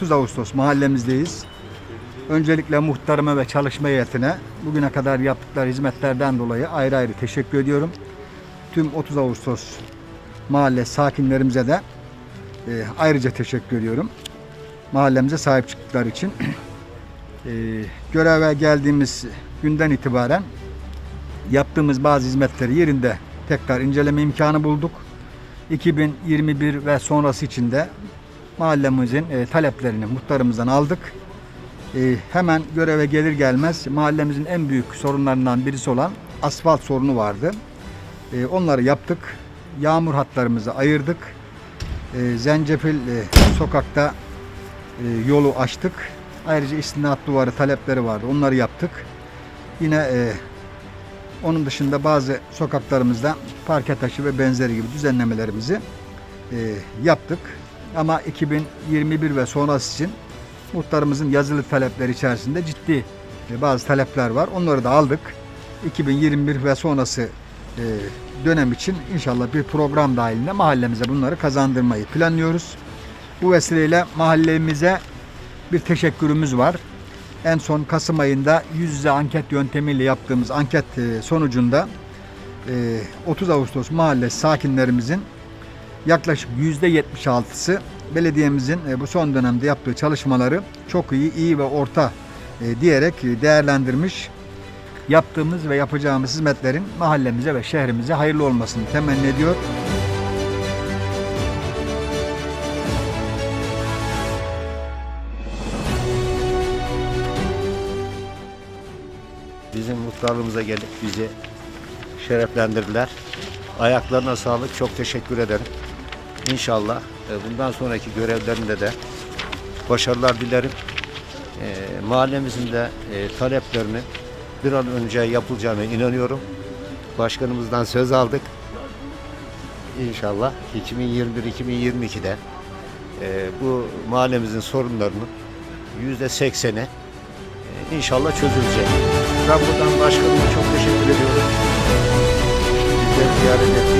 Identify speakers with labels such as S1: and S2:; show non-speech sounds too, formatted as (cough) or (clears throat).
S1: 30 Ağustos mahallemizdeyiz. Öncelikle muhtarıma ve çalışma heyetine bugüne kadar yaptıkları hizmetlerden dolayı ayrı ayrı teşekkür ediyorum. Tüm 30 Ağustos mahalle sakinlerimize de e, ayrıca teşekkür ediyorum. Mahallemize sahip çıktıkları için. (clears throat) E, göreve geldiğimiz günden itibaren yaptığımız bazı hizmetleri yerinde tekrar inceleme imkanı bulduk. 2021 ve sonrası için de mahallemizin e, taleplerini muhtarımızdan aldık. E, hemen göreve gelir gelmez mahallemizin en büyük sorunlarından birisi olan asfalt sorunu vardı. E, onları yaptık. Yağmur hatlarımızı ayırdık. E, Zencefil e, sokakta e, yolu açtık. Ayrıca istinat duvarı talepleri vardı. Onları yaptık. Yine e, onun dışında bazı sokaklarımızda parke taşı ve benzeri gibi düzenlemelerimizi e, yaptık. Ama 2021 ve sonrası için muhtarımızın yazılı talepleri içerisinde ciddi e, bazı talepler var. Onları da aldık. 2021 ve sonrası e, dönem için inşallah bir program dahilinde mahallemize bunları kazandırmayı planlıyoruz. Bu vesileyle mahallemize bir teşekkürümüz var. En son Kasım ayında yüz yüze anket yöntemiyle yaptığımız anket e, sonucunda e, 30 Ağustos mahalle sakinlerimizin yaklaşık yüzde 76'sı belediyemizin e, bu son dönemde yaptığı çalışmaları çok iyi, iyi ve orta e, diyerek e, değerlendirmiş. Yaptığımız ve yapacağımız hizmetlerin mahallemize ve şehrimize hayırlı olmasını temenni ediyor.
S2: Bizim muhtarlığımıza gelip bizi şereflendirdiler. Ayaklarına sağlık. Çok teşekkür ederim. İnşallah e, bundan sonraki görevlerinde de başarılar dilerim. E, Mahallemizin de e, taleplerini bir an önce yapılacağına inanıyorum. Başkanımızdan söz aldık. İnşallah 2021-2022'de e, bu mahallemizin sorunlarının yüzde sekseni inşallah çözülecek. Ben buradan başkanıma çok teşekkür ediyorum. Bizleri ziyaret ettiği